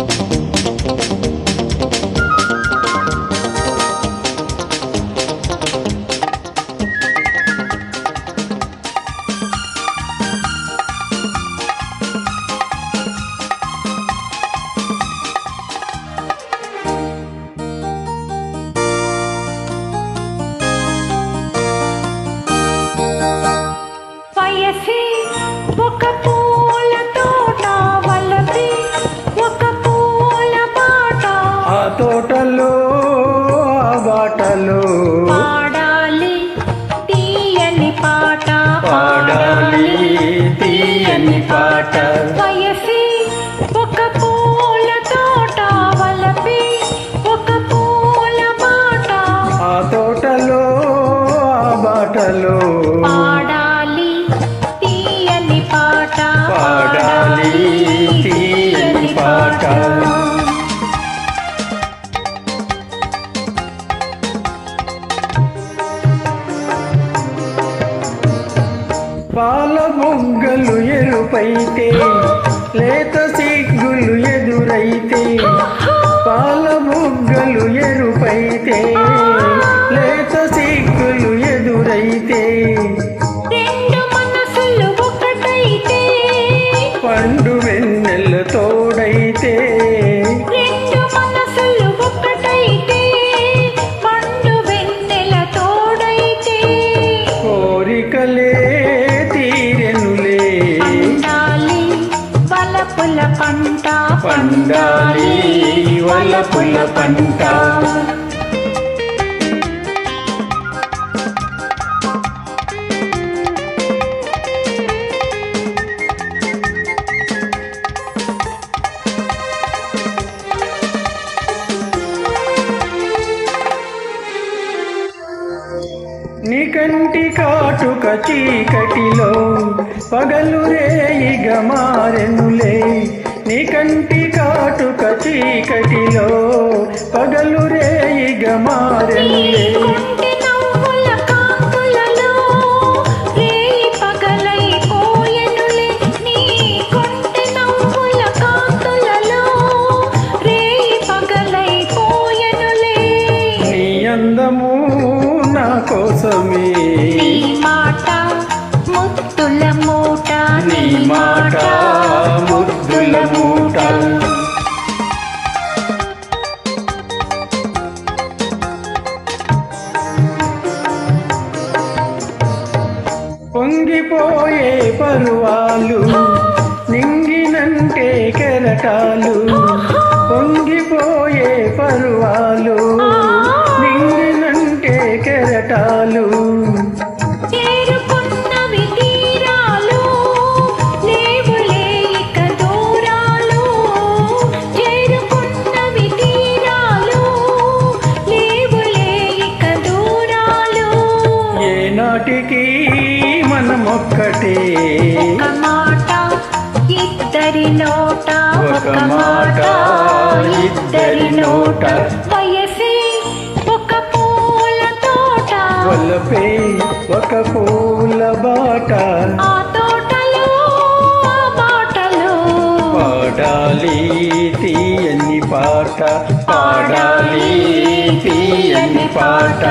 వయసి బాల మొగ్గలు ఎరుపైతే లేత సిగ్గులు ఎదురైతే బాల మొగ్గలు ఎరుపైతే లేత సిగ్గులు ఎదురైతే ఉండాలి పండాలి పుల్ల పంట. నీ కంటి కాటుక చీకటిలో పగలు రేయిగా మారెనులే. నీ కంటి కాటుక చీకటిలో పగలు రేయిగా నీ అందము నా కోసమే. నీ మాట ముత్తుల మూట. నీ మాట ముద్దుల మూట. కుంగిపోయే పరువాలు నింగినంటే కెరటాలు పొంగిపోయే మనమొక్కటే ఒక మాట ఇద్దరి నోట. ఒక మాట ఇద్దరి నోట. వయసే ఒక పూల తోట. వలపే ఒక పూల బాట. ఆ తోటలో బాటలో పాడాలి తీయని పాట. పాడాలి తీయని పాట.